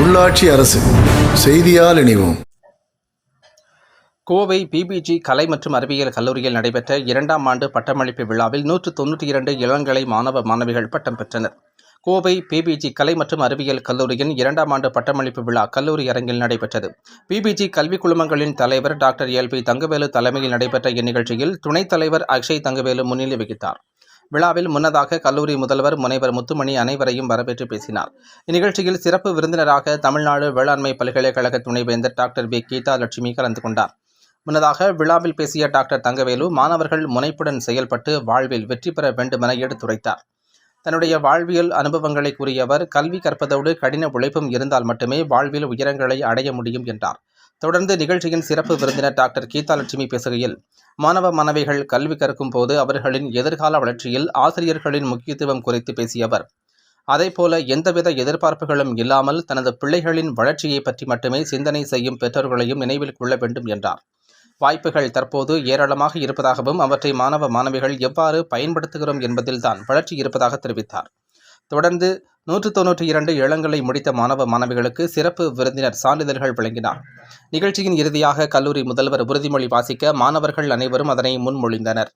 உள்ளாட்சி அரசு செய்தியால் இணைவோம். கோவை பிபிஜி கலை மற்றும் அறிவியல் கல்லூரியில் நடைபெற்ற இரண்டாம் ஆண்டு பட்டமளிப்பு விழாவில் நூற்று தொன்னூற்றி இரண்டு இளங்கலை மாணவ மாணவிகள் பட்டம் பெற்றனர். கோவை பிபிஜி கலை மற்றும் அறிவியல் கல்லூரியின் இரண்டாம் ஆண்டு பட்டமளிப்பு விழா கல்லூரி அரங்கில் நடைபெற்றது. பிபிஜி கல்விக் குழுமங்களின் தலைவர் டாக்டர் எல் பி தங்கவேலு தலைமையில் நடைபெற்ற இந்நிகழ்ச்சியில் துணைத் தலைவர் அக்ஷய் தங்கவேலு முன்னிலை வகித்தார். விழாவில் முன்னதாக கல்லூரி முதல்வர் முனைவர் முத்துமணி அனைவரையும் வரவேற்று பேசினார். இந்நிகழ்ச்சியில் சிறப்பு விருந்தினராக தமிழ்நாடு வேளாண்மை பல்கலைக்கழக துணைவேந்தர் டாக்டர் பி கீதா லட்சுமி கலந்து கொண்டார். முன்னதாக விழாவில் பேசிய டாக்டர் தங்கவேலு மாணவர்கள் முனைப்புடன் செயல்பட்டு வாழ்வில் வெற்றி பெற வேண்டுமென எடுத்துரைத்தார். தன்னுடைய வாழ்வியல் அனுபவங்களை கூறியவர் கல்வி கற்பதோடு கடின உழைப்பும் இருந்தால் மட்டுமே வாழ்வில் உயரங்களை அடைய முடியும் என்றார். தொடர்ந்து நிகழ்ச்சியின் சிறப்பு விருந்தினர் டாக்டர் கீதா லட்சுமி பேசுகையில் மாணவ மாணவிகள் கல்வி கற்கும் போது அவர்களின் எதிர்கால வளர்ச்சியில் ஆசிரியர்களின் முக்கியத்துவம் குறித்து பேசிய அவர் அதேபோல எந்தவித எதிர்பார்ப்புகளும் இல்லாமல் தனது பிள்ளைகளின் வளர்ச்சியை பற்றி மட்டுமே சிந்தனை செய்யும் பெற்றோர்களையும் நினைவில் கொள்ள வேண்டும் என்றார். வாய்ப்புகள் தற்போது ஏராளமாக இருப்பதாகவும் அவற்றை மாணவ மாணவிகள் எவ்வாறு பயன்படுத்துகிறோம் என்பதில்தான் வளர்ச்சி இருப்பதாக தெரிவித்தார். தொடர்ந்து நூற்று தொன்னூற்றி இரண்டு இளங்கலை முடித்த மாணவ மாணவிகளுக்கு சிறப்பு விருந்தினர் சான்றிதழ்கள் வழங்கினார் நிகழ்ச்சியின் இறுதியாக கல்லூரி முதல்வர் உறுதிமொழி வாசிக்க மாணவர்கள் அனைவரும் அதனை முன்மொழிந்தனர்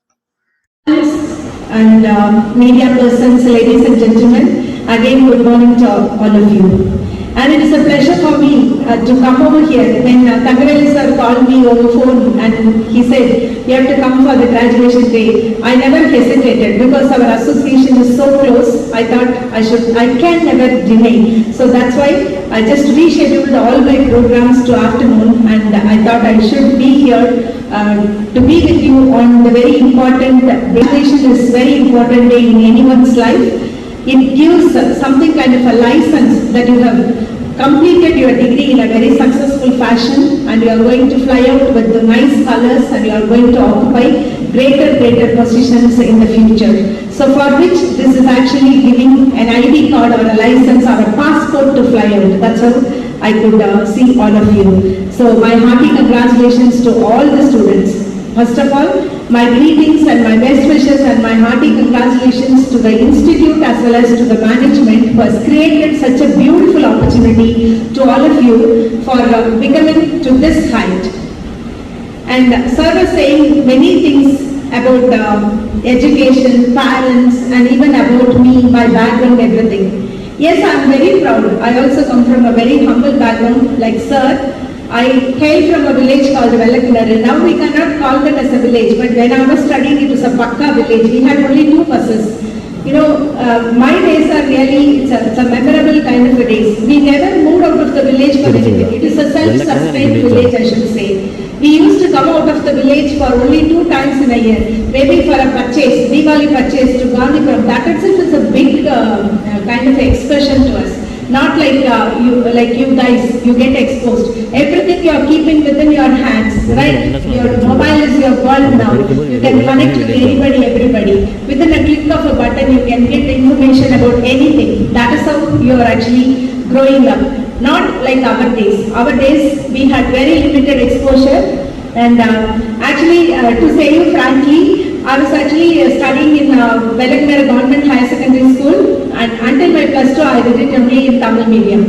and uh, media persons, ladies and gentlemen, again good morning to all of you. And it is a pleasure for me uh, to come over here. When uh, Thangavelli sir called me over phone and he said, you have to come for the graduation day, I never hesitated because our association is so close. I thought I should, I can never deny. So that's why I just rescheduled all my programs to afternoon and I thought I should be here uh, to be with you on the very important, graduation is very important day in anyone's life. It gives something kind of a license that you have completed your degree in a very successful fashion and you are going to fly out with the nice colors and you are going to occupy greater, greater positions in the future. So for which this is actually giving an ID card or a license or a passport to fly out. That's how I could uh, see all of you. So my hearty congratulations to all the students. First of all, my greetings and my best wishes and my hearty congratulations to the institute as well as to the management who has created such a beautiful to all of you for uh, becoming to this height. And sir was saying many things about um, education, parents and even about me, my background, everything. Yes, I am very proud. I also come from a very humble background like sir. I hail from a village called Velakinaru. Now we cannot call that as a village, but when I was studying, it was a Pakka village. We had only two buses. You know, uh, my days are really, it's a, it's a memorable kind of a days. We never moved out of the village for anything. It is a self-sustained village, I should say. We used to come out of the village for only two times in a year. Maybe for a purchase, Diwali purchase to Gandhipuram. That itself is a big uh, uh, kind of excursion to us. Not like uh, you, like you guys, you get exposed. Everything you are keeping within your hands, right? Your mobile is your world now. You can connect with anybody, everybody. Within a click of a button, you can get information about anything. That is how you are actually growing up. Not like our days. Our days, we had very limited exposure. And uh, actually, uh, to say you frankly, I was actually uh, studying in uh, Government Higher Secondary School and until my plus two I did it only in Tamil medium.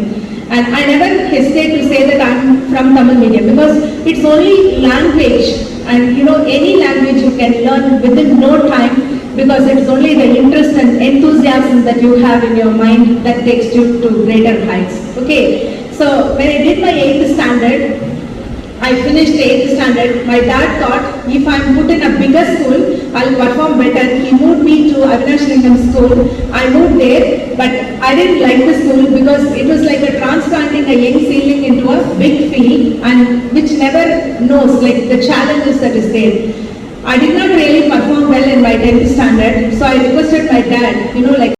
And I never hesitate to say that I'm from Tamil medium because it's only language and you know any language you can learn within no time because it's only the interest and enthusiasm that you have in your mind that takes you to greater heights. Okay, so when I did my 8th standard, I finished 8th standard. My dad thought if I'm put in a bigger school, I'll perform better. He moved me to Avinash Lingam school. I moved there, but I didn't like the school because it was like a transplanting a young seedling into a big field and which never knows like the challenges that is there. I did not really perform well in my 10th standard, so I requested my dad, you know, like